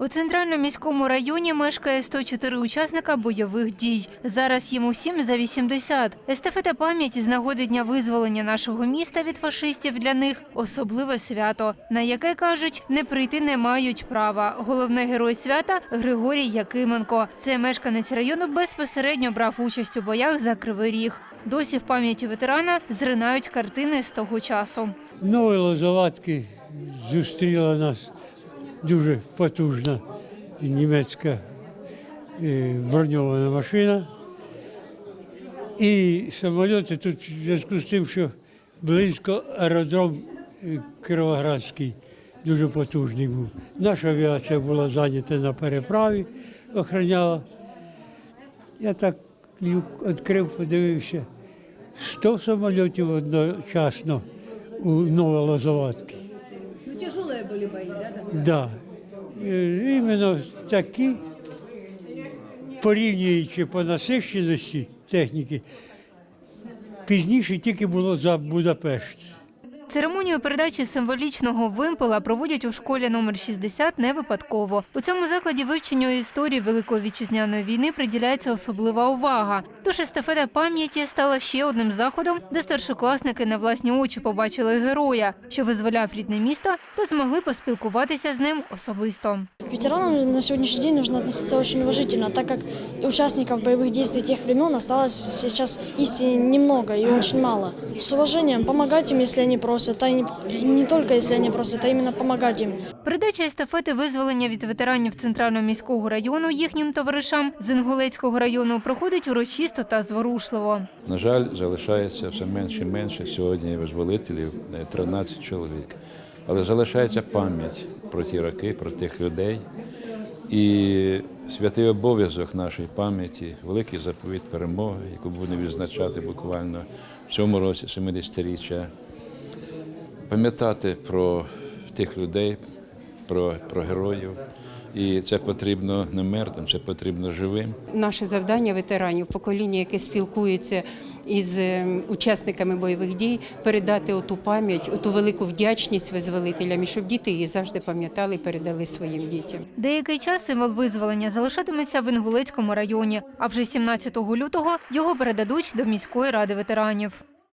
У центральному міському районі мешкає 104 учасника бойових дій. Зараз їм усім за 80. Естафета пам'яті з нагоди дня визволення нашого міста від фашистів для них особливе свято, на яке кажуть, не прийти не мають права. Головний герой свята Григорій Якименко. Це мешканець району безпосередньо брав участь у боях за Кривий Ріг. Досі в пам'яті ветерана зринають картини з того часу. Нової Лозоватки зустріла нас дуже потужна німецька е, броньована машина. І самоліти тут в зв'язку з тим, що близько аеродром е, Кіровоградський дуже потужний був. Наша авіація була зайнята на переправі, охороняла. Я так люк відкрив, подивився. 100 самольотів одночасно у Новолозоватці. Были бои, да? там? Да. Е, Іменно такі, порівнюючи по насищеності техніки, пізніше тільки було за Будапешт. Церемонію передачі символічного вимпела проводять у школі номер 60 не випадково. У цьому закладі вивченню історії Великої вітчизняної війни приділяється особлива увага. Тож естафета пам'яті стала ще одним заходом, де старшокласники на власні очі побачили героя, що визволяв рідне місто, та змогли поспілкуватися з ним особисто. К ветеранам на сегодняшний день нужно относиться очень уважительно, так как участников боевых действий тех времен осталось сейчас истине немного и очень мало. С уважением помогать им, если они просят, а не, не только если они просят, а именно помогать им. Передача естафети визволення від ветеранів центрального міського району їхнім товаришам з Інгулецького району проходить урочисто та зворушливо. На жаль, залишається все менше і менше сьогодні визволителів, е, 13 чоловік. Але залишається пам'ять про ті роки, про тих людей. І святий обов'язок нашої пам'яті, великий заповіт перемоги, яку будемо відзначати буквально в цьому році 70-річчя, пам'ятати про тих людей, про, про героїв. І це потрібно не мертвим, це потрібно живим. Наше завдання ветеранів, покоління, яке спілкується із е, учасниками бойових дій, передати оту пам'ять, оту велику вдячність визволителям, і щоб діти її завжди пам'ятали і передали своїм дітям. Деякий час символ визволення залишатиметься в Інгулецькому районі, а вже 17 лютого його передадуть до міської ради ветеранів.